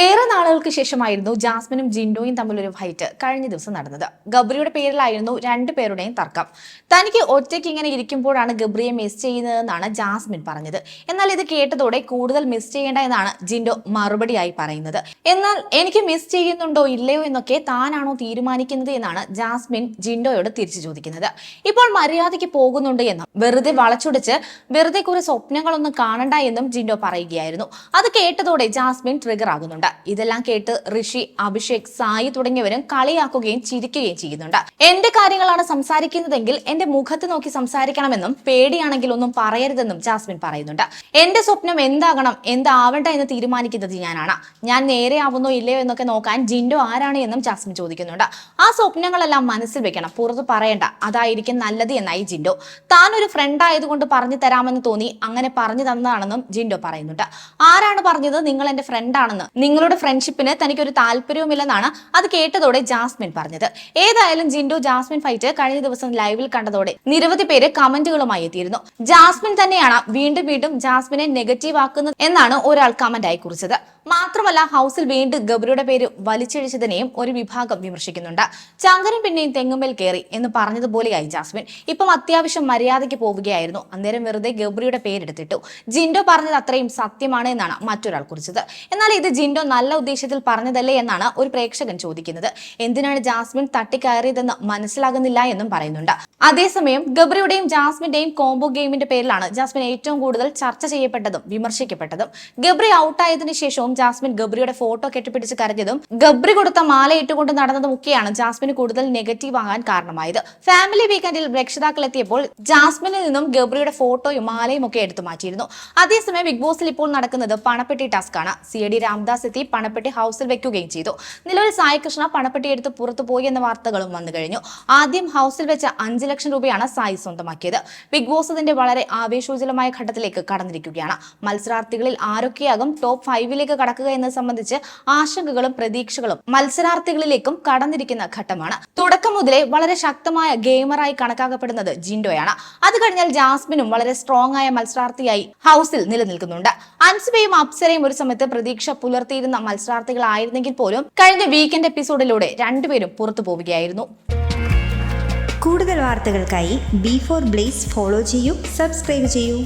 ഏറെ നാളുകൾക്ക് ശേഷമായിരുന്നു ജാസ്മിനും ജിൻഡോയും തമ്മിലൊരു ഫൈറ്റ് കഴിഞ്ഞ ദിവസം നടന്നത്. ഗബ്രിയുടെ പേരിലായിരുന്നു രണ്ടുപേരുടെയും തർക്കം. തനിക്ക് ഒറ്റയ്ക്ക് ഇങ്ങനെ ഇരിക്കുമ്പോഴാണ് ഗബ്രിയെ മിസ് ചെയ്യുന്നതെന്നാണ് ജാസ്മിൻ പറഞ്ഞത്. എന്നാൽ ഇത് കേട്ടതോടെ കൂടുതൽ മിസ് ചെയ്യേണ്ട എന്നാണ് ജിൻഡോ മറുപടിയായി പറയുന്നത്. എന്നാൽ എനിക്ക് മിസ് ചെയ്യുന്നുണ്ടോ ഇല്ലയോ എന്നൊക്കെ താനാണോ തീരുമാനിക്കുന്നത് എന്നാണ് ജാസ്മിൻ ജിൻഡോയോട് തിരിച്ചു ചോദിക്കുന്നത്. ഇപ്പോൾ മര്യാദയ്ക്ക് പോകുന്നുണ്ട് എന്നും വെറുതെ വളച്ചൊടിച്ച് വെറുതെ കുറെ സ്വപ്നങ്ങളൊന്നും കാണണ്ട എന്നും ജിൻഡോ പറയുകയായിരുന്നു. അത് കേട്ടതോടെ ജാസ്മിൻ ട്രിഗർ ആകുന്നുണ്ട്. ഇതെല്ലാം കേട്ട് ഋഷി അഭിഷേക് സായി തുടങ്ങിയവരും കളിയാക്കുകയും ചിരിക്കുകയും ചെയ്യുന്നുണ്ട്. എന്റെ കാര്യങ്ങളാണ് സംസാരിക്കുന്നതെങ്കിൽ എന്റെ മുഖത്ത് നോക്കി സംസാരിക്കണമെന്നും പേടിയാണെങ്കിൽ ഒന്നും പറയരുതെന്നും ജാസ്മിൻ പറയുന്നുണ്ട്. എന്റെ സ്വപ്നം എന്താകണം എന്താവണ്ട എന്ന് തീരുമാനിക്കുന്നത് ഞാനാണ്. ഞാൻ നേരെ ആവുന്നോ ഇല്ലയോ എന്നൊക്കെ നോക്കാൻ ജിൻഡോ ആരാണ് എന്നും ജാസ്മിൻ ചോദിക്കുന്നുണ്ട്. ആ സ്വപ്നങ്ങളെല്ലാം മനസ്സിൽ വെക്കണം പുറത്ത് പറയണ്ട. അതായിരിക്കും നല്ലത് എന്നായി ജിൻഡോ. താൻ ഒരു ഫ്രണ്ട് ആയതുകൊണ്ട് പറഞ്ഞു തരാമെന്ന് തോന്നി അങ്ങനെ പറഞ്ഞു തന്നതാണെന്നും ജിൻഡോ പറയുന്നുണ്ട്. ആരാണ് പറഞ്ഞത് നിങ്ങൾ എന്റെ ഫ്രണ്ട് ആണെന്ന്? നിങ്ങളുടെ ഫ്രണ്ട്ഷിപ്പിന് തനിക്കൊരു താല്പര്യവുമില്ലെന്നാണ് അത് കേട്ടതോടെ ജാസ്മിൻ പറഞ്ഞത്. ഏതായാലും ജിൻഡു ജാസ്മിൻ ഫൈറ്റ് കഴിഞ്ഞ ദിവസം ലൈവിൽ കണ്ടതോടെ നിരവധി പേര് കമന്റുകളുമായി എത്തിയിരുന്നു. ജാസ്മിൻ തന്നെയാണ് വീണ്ടും വീണ്ടും ജാസ്മിനെ നെഗറ്റീവ് ആക്കുന്നത് എന്നാണ് ഒരാൾ കമന്റ് ആയി കുറിച്ചത്. മാത്രമല്ല ഹൗസിൽ വീണ്ടും ഗബ്രിയുടെ പേര് വലിച്ചിഴിച്ചതിനെയും ഒരു വിഭാഗം വിമർശിക്കുന്നുണ്ട്. ചങ്കരൻ പിന്നെയും തെങ്ങുമേൽ കയറി എന്ന് പറഞ്ഞതുപോലെയായി ജാസ്മിൻ. ഇപ്പം അത്യാവശ്യം മര്യാദയ്ക്ക് പോവുകയായിരുന്നു. അന്നേരം വെറുതെ ഗബ്രിയുടെ പേരെടുത്തിട്ടു. ജിൻഡോ പറഞ്ഞത് അത്രയും സത്യമാണ് എന്നാണ് മറ്റൊരാൾ കുറിച്ചത്. എന്നാൽ ഇത് ജിൻഡോ നല്ല ഉദ്ദേശത്തിൽ പറഞ്ഞതല്ലേ എന്നാണ് ഒരു പ്രേക്ഷകൻ ചോദിക്കുന്നത്. എന്തിനാണ് ജാസ്മിൻ തട്ടിക്കയറിയതെന്ന് മനസ്സിലാകുന്നില്ല എന്നും പറയുന്നുണ്ട്. അതേസമയം ഗബ്രിയുടെയും ജാസ്മിന്റെയും കോംബോ ഗെയിമിന്റെ പേരിലാണ് ജാസ്മിൻ ഏറ്റവും കൂടുതൽ ചർച്ച ചെയ്യപ്പെട്ടതും വിമർശിക്കപ്പെട്ടതും. ഗബ്രി ഔട്ടായതിനു ശേഷവും ജാസ്മിൻ ഗബ്രിയുടെ ഫോട്ടോ കെട്ടിപ്പിടിച്ച് കരഞ്ഞതും ഗബ്രി കൊടുത്ത മാല ഇട്ടുകൊണ്ട് നടന്നതും ഒക്കെയാണ് ജാസ്മിന് കൂടുതൽ നെഗറ്റീവ് ആകാൻ കാരണമായത്. ഫാമിലി വീക്കെൻഡിൽ രക്ഷിതാക്കൾ എത്തിയപ്പോൾ ജാസ്മിനിൽ നിന്നും ഗബ്രിയുടെ ഫോട്ടോയും മാലയും ഒക്കെ എടുത്തു മാറ്റിയിരുന്നു. അതേസമയം ബിഗ് ബോസിൽ ഇപ്പോൾ നടക്കുന്നത് പണപ്പെട്ടി ടാസ്ക് ആണ് സി ഡി രാംദാസ് എത്തി പണപ്പെട്ടി ഹൗസിൽ വെക്കുകയും ചെയ്തു. നിലവിൽ സായി കൃഷ്ണ പണപ്പെട്ടി എടുത്ത് പുറത്തു പോയി എന്ന വാർത്തകളും വന്നു കഴിഞ്ഞു. ആദ്യം ഹൗസിൽ വെച്ച അഞ്ച് ലക്ഷം രൂപയാണ് സായി സ്വന്തമാക്കിയത്. ബിഗ് ബോസ് അതിന്റെ വളരെ ആവേശോജ്വലമായ ഘട്ടത്തിലേക്ക് കടന്നിരിക്കുകയാണ്. മത്സരാർത്ഥികളിൽ ആരൊക്കെയാകും ടോപ്പ് ഫൈവിലേക്ക് കടക്കുക എന്നത് സംബന്ധിച്ച് ആശങ്കകളും പ്രതീക്ഷകളും മത്സരാർത്ഥികളിലേക്കും കടന്നിരിക്കുന്ന ഘട്ടമാണ്. തുടക്കം മുതലേ വളരെ ശക്തമായ ഗെയിമറായി കണക്കാക്കപ്പെടുന്നത് ജിൻഡോയാണ്. അത് കഴിഞ്ഞാൽ ജാസ്മിനും വളരെ സ്ട്രോങ് ആയ മത്സരാർത്ഥിയായി ഹൗസിൽ നിലനിൽക്കുന്നുണ്ട്. അൻസുബയും അപ്സരയും ഒരു സമയത്ത് പ്രതീക്ഷ പുലർത്തിയിരുന്ന മത്സരാർത്ഥികളായിരുന്നെങ്കിൽ പോലും കഴിഞ്ഞ വീക്കെൻഡ് എപ്പിസോഡിലൂടെ രണ്ടുപേരും പുറത്തു പോവുകയായിരുന്നു. കൂടുതൽ വാർത്തകൾക്കായി ബി ഫോർ ബ്ലേസ് ഫോളോ ചെയ്യൂ സബ്സ്ക്രൈബ് ചെയ്യൂ.